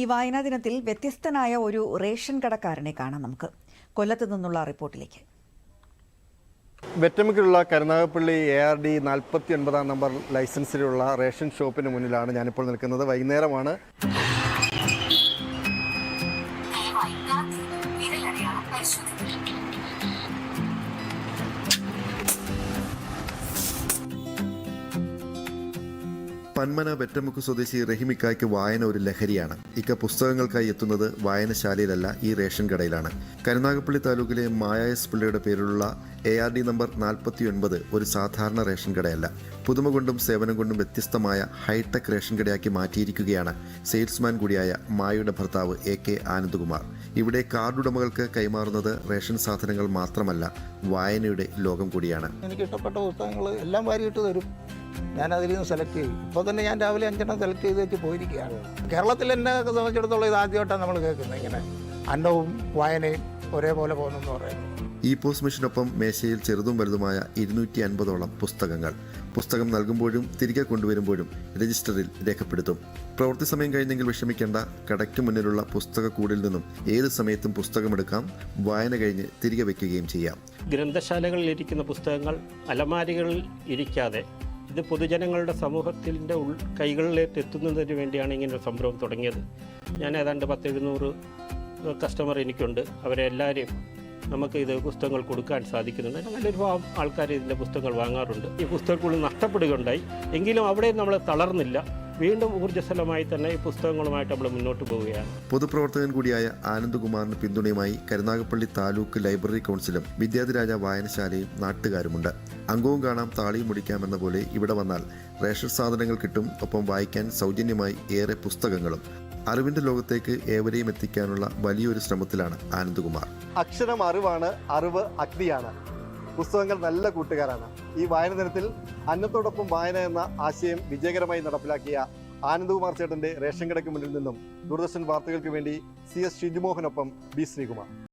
ഈ വായനാ ദിനത്തിൽ വ്യത്യസ്തനായ ഒരു റേഷൻ കടക്കാരനെ കാണാം നമുക്ക്. കൊല്ലത്ത് നിന്നുള്ള റിപ്പോർട്ടിലേക്ക്. വെറ്റമുക്കിലുള്ള കരുനാഗപ്പള്ളി എ ആർ ഡി നാൽപ്പത്തി ഒൻപതാം നമ്പർ ലൈസൻസിലുള്ള റേഷൻ ഷോപ്പിന് മുന്നിലാണ് ഞാനിപ്പോൾ നിൽക്കുന്നത്. വൈകുന്നേരമാണ്. പന്മന വെറ്റമുക്ക് സ്വദേശി റഹിമിക്കായ്ക്ക് വായന ഒരു ലഹരിയാണ്. ഇക്ക പുസ്തകങ്ങൾക്കായി എത്തുന്നത് വായനശാലയിലല്ല ഈ റേഷൻ കടയിലാണ്. കരുനാഗപ്പള്ളി താലൂക്കിലെ മായാസ് പിള്ളയുടെ പേരിലുള്ള എ ആർ ഡി നമ്പർ നാൽപ്പത്തി ഒൻപത് ഒരു സാധാരണ റേഷൻ കടയല്ല. പുതുമ കൊണ്ടും സേവനം കൊണ്ടും വ്യത്യസ്തമായ ഹൈടെക് റേഷൻ കടയാക്കി മാറ്റിയിരിക്കുകയാണ് സെയിൽസ്മാൻ കൂടിയായ മായയുടെ ഭർത്താവ് എ കെ ആനന്ദകുമാർ. ഇവിടെ കാർഡുടമകൾക്ക് കൈമാറുന്നത് റേഷൻ സാധനങ്ങൾ മാത്രമല്ല വായനയുടെ ലോകം കൂടിയാണ്. എനിക്ക് ഇഷ്ടപ്പെട്ട പുസ്തകങ്ങൾ എല്ലാം വാരിയിട്ട് തരും. ഞാൻ അതിൽ നിന്ന് സെലക്ട് ചെയ്തു. ഇപ്പോൾ തന്നെ ഞാൻ രാവിലെ അഞ്ചെണ്ണം സെലക്ട് ചെയ്ത് വെച്ച് പോയിരിക്കുകയാണ്. കേരളത്തിൽ എന്നെ സംബന്ധിച്ചിടത്തോളം ഇത് ആദ്യമായിട്ടാണ് നമ്മൾ കേൾക്കുന്നത്. ഇങ്ങനെ അന്നവും വായനയും ഒരേപോലെ പോകുന്നെന്ന് പറയുന്നത് ഈ പോസ്റ്റ് മെഷീനൊപ്പം മേശയിൽ ചെറുതും വലുതുമായ ഇരുന്നൂറ്റി അൻപതോളം പുസ്തകങ്ങൾ. പുസ്തകം നൽകുമ്പോഴും തിരികെ കൊണ്ടുവരുമ്പോഴും രജിസ്റ്ററിൽ രേഖപ്പെടുത്തും. പ്രവൃത്തി സമയം കഴിഞ്ഞെങ്കിൽ വിഷമിക്കേണ്ട. കടയ്ക്ക് മുന്നിലുള്ള പുസ്തക കൂടിൽ നിന്നും ഏത് സമയത്തും പുസ്തകമെടുക്കാം വായന കഴിഞ്ഞ് തിരികെ വയ്ക്കുകയും ചെയ്യാം. ഗ്രന്ഥശാലകളിൽ ഇരിക്കുന്ന പുസ്തകങ്ങൾ അലമാരികളിൽ ഇരിക്കാതെ ഇത് പൊതുജനങ്ങളുടെ സമൂഹത്തിന്റെ ഉൾ കൈകളിലേക്ക് എത്തുന്നതിന് വേണ്ടിയാണ് ഒരു സംരംഭം തുടങ്ങിയത്. ഞാൻ ഏതാണ്ട് പത്ത് എഴുന്നൂറ് കസ്റ്റമർ എനിക്കുണ്ട്. അവരെ എല്ലാവരെയും നമുക്ക് ഇത് പുസ്തകങ്ങൾ കൊടുക്കാൻ സാധിക്കുന്നുണ്ട്. നല്ലൊരു ഭാഗം ആൾക്കാർ ഇതിന്റെ പുസ്തകങ്ങൾ വാങ്ങാറുണ്ട്. ഈ പുസ്തകങ്ങൾ നഷ്ടപ്പെടുകയുണ്ടായി. എങ്കിലും അവിടെ നമ്മൾ തളർന്നില്ല. വീണ്ടും ഊർജസ്വലമായി തന്നെ ഈ പുസ്തകങ്ങളുമായിട്ട് നമ്മൾ മുന്നോട്ട് പോവുകയാണ്. പൊതുപ്രവർത്തകൻ കൂടിയായ ആനന്ദകുമാറിന് പിന്തുണയുമായി കരുനാഗപ്പള്ളി താലൂക്ക് ലൈബ്രറി കൗൺസിലും വിദ്യാധിരാജ വായനശാലയും നാട്ടുകാരുമുണ്ട്. അംഗവും കാണാം താളിയും മുടിക്കാമെന്ന പോലെ ഇവിടെ വന്നാൽ റേഷൻ സാധനങ്ങൾ കിട്ടും ഒപ്പം വായിക്കാൻ സൗജന്യമായി ഏറെ പുസ്തകങ്ങളും. അറിവിന്റെ ലോകത്തേക്ക് ഏവരെയും എത്തിക്കാനുള്ള വലിയൊരു ശ്രമത്തിലാണ് ആനന്ദകുമാർ. അക്ഷരം അറിവാണ് അറിവ് അഗ്നിയാണ്. പുസ്തകങ്ങൾ നല്ല കൂട്ടുകാരാണ്. ഈ വായന ദിനത്തിൽ അന്നത്തോടൊപ്പം വായന എന്ന ആശയം വിജയകരമായി നടപ്പിലാക്കിയ ആനന്ദകുമാർ ചേട്ടന്റെ റേഷൻ കടയ്ക്ക് മുന്നിൽ നിന്നും ദൂരദർശൻ വാർത്തകൾക്ക് വേണ്ടി സി എസ് ഷിജുമോഹനൊപ്പം ബി ശ്രീകുമാർ.